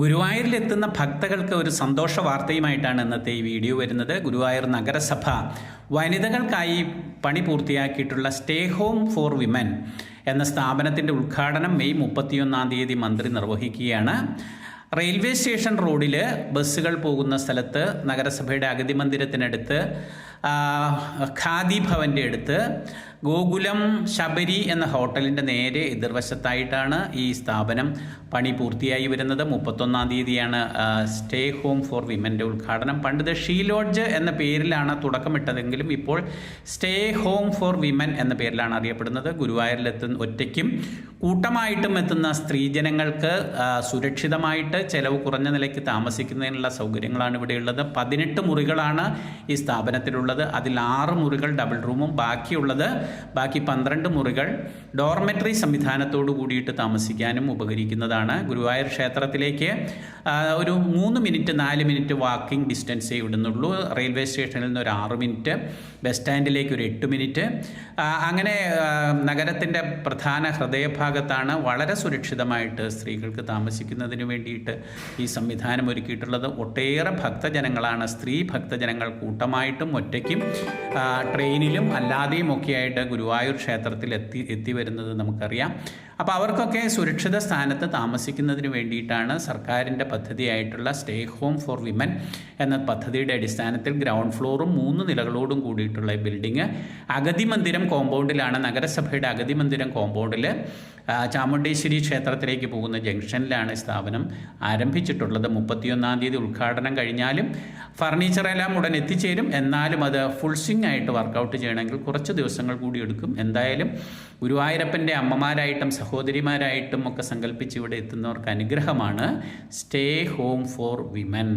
ഗുരുവായൂരിലെത്തുന്ന ഭക്തകൾക്ക് ഒരു സന്തോഷ വാർത്തയുമായിട്ടാണ് ഇന്നത്തെ ഈ വീഡിയോ വരുന്നത്. ഗുരുവായൂർ നഗരസഭ വനിതകൾക്കായി പണി പൂർത്തിയാക്കിയിട്ടുള്ള സ്റ്റേ ഹോം ഫോർ വിമൻ എന്ന സ്ഥാപനത്തിന്റെ ഉദ്ഘാടനം മെയ് മുപ്പത്തിയൊന്നാം തീയതി മന്ത്രി നിർവഹിക്കുകയാണ്. റെയിൽവേ സ്റ്റേഷൻ റോഡിൽ ബസ്സുകൾ പോകുന്ന സ്ഥലത്ത് നഗരസഭയുടെ അഗതി മന്ദിരത്തിനടുത്ത് ഖാദി ഭവന്റെ അടുത്ത് ഗോകുലം ശബരി എന്ന ഹോട്ടലിന്റെ നേരെ എതിർവശത്തായിട്ടാണ് ഈ സ്ഥാപനം പണി പൂർത്തിയായി വരുന്നത്. മുപ്പത്തൊന്നാം തീയതിയാണ് സ്റ്റേ ഹോം ഫോർ വിമന്റെ ഉദ്ഘാടനം. പണ്ട് ഷീ ലോഡ്ജ് എന്ന പേരിലാണ് തുടക്കമിട്ടതെങ്കിലും ഇപ്പോൾ സ്റ്റേ ഹോം ഫോർ വിമൻ എന്ന പേരിലാണ് അറിയപ്പെടുന്നത്. ഗുരുവായൂരിലെത്തുന്ന ഒറ്റയ്ക്കും കൂട്ടമായിട്ടും എത്തുന്ന സ്ത്രീജനങ്ങൾക്ക് സുരക്ഷിതമായിട്ട് ചെലവ് കുറഞ്ഞ നിലയ്ക്ക് താമസിക്കുന്നതിനുള്ള സൗകര്യങ്ങളാണ് ഇവിടെയുള്ളത്. പതിനെട്ട് മുറികളാണ് ഈ സ്ഥാപനത്തിലുള്ളത്. അതിൽ ആറ് മുറികൾ ഡബിൾ റൂമും ബാക്കിയുള്ളത്. ബാക്കി പന്ത്രണ്ട് മുറികൾ ഡോർമെറ്ററി സംവിധാനത്തോടു കൂടിയിട്ട് താമസിക്കാനും ഉപകരിക്കുന്നതാണ്. ഗുരുവായൂർ ക്ഷേത്രത്തിലേക്ക് ഒരു മൂന്ന് മിനിറ്റ് നാല് മിനിറ്റ് വാക്കിംഗ് ഡിസ്റ്റൻസേ ഇടുന്നുള്ളൂ. റെയിൽവേ സ്റ്റേഷനിൽ നിന്ന് ഒരു ആറ് മിനിറ്റ് ബസ് സ്റ്റാൻഡിലേക്ക് ഒരു എട്ട് മിനിറ്റ്. അങ്ങനെ നഗരത്തിന്റെ പ്രധാന ഹൃദയഭാഗത്താണ് വളരെ സുരക്ഷിതമായിട്ട് സ്ത്രീകൾക്ക് താമസിക്കുന്നതിന് വേണ്ടിയിട്ട് ഈ സംവിധാനം ഒരുക്കിയിട്ടുള്ളത്. ഒട്ടേറെ ഭക്തജനങ്ങളാണ്. സ്ത്രീ ഭക്തജനങ്ങൾ കൂട്ടമായിട്ടും ഒറ്റയ്ക്കും ട്രെയിനിലും അല്ലാതെയും ഒക്കെ ആയിട്ട് ഗുരുവായൂർ ക്ഷേത്രത്തിൽ എത്തി എത്തി വരുന്നത് നമുക്കറിയാം. അപ്പോൾ അവർക്കൊക്കെ സുരക്ഷിത സ്ഥാനത്ത് താമസിക്കുന്നതിന് വേണ്ടിയിട്ടാണ് സർക്കാരിന്റെ പദ്ധതിയായിട്ടുള്ള സ്റ്റേ ഹോം ഫോർ വിമൻ എന്ന പദ്ധതിയുടെ അടിസ്ഥാനത്തിൽ ഗ്രൗണ്ട് ഫ്ലോറും മൂന്ന് നിലകളോടും കൂടിയിട്ടുള്ള ബിൽഡിംഗ് അഗതി മന്ദിരം കോമ്പൗണ്ടിലാണ് നഗരസഭയുടെ അഗതി മന്ദിരം കോമ്പൗണ്ടിൽ ചാമുണ്ടേശ്വരി ക്ഷേത്രത്തിലേക്ക് പോകുന്ന ജംഗ്ഷനിലാണ് സ്ഥാപനം ആരംഭിച്ചിട്ടുള്ളത്. മുപ്പത്തിയൊന്നാം തീയതി ഉദ്ഘാടനം കഴിഞ്ഞാലും ഫർണിച്ചറെല്ലാം ഉടൻ എത്തിച്ചേരും. എന്നാലും അത് ഫുൾ സ്വിംഗ് ആയിട്ട് വർക്കൗട്ട് ചെയ്യണമെങ്കിൽ കുറച്ച് ദിവസങ്ങൾ കൂടി എടുക്കും. എന്തായാലും ഗുരുവായൂരപ്പന്റെ അമ്മമാരായിട്ടും സഹോദരിമാരായിട്ടും ഒക്കെ സങ്കല്പിച്ച് ഇവിടെ എത്തുന്നവർക്ക് അനുഗ്രഹമാണ്. Stay home for women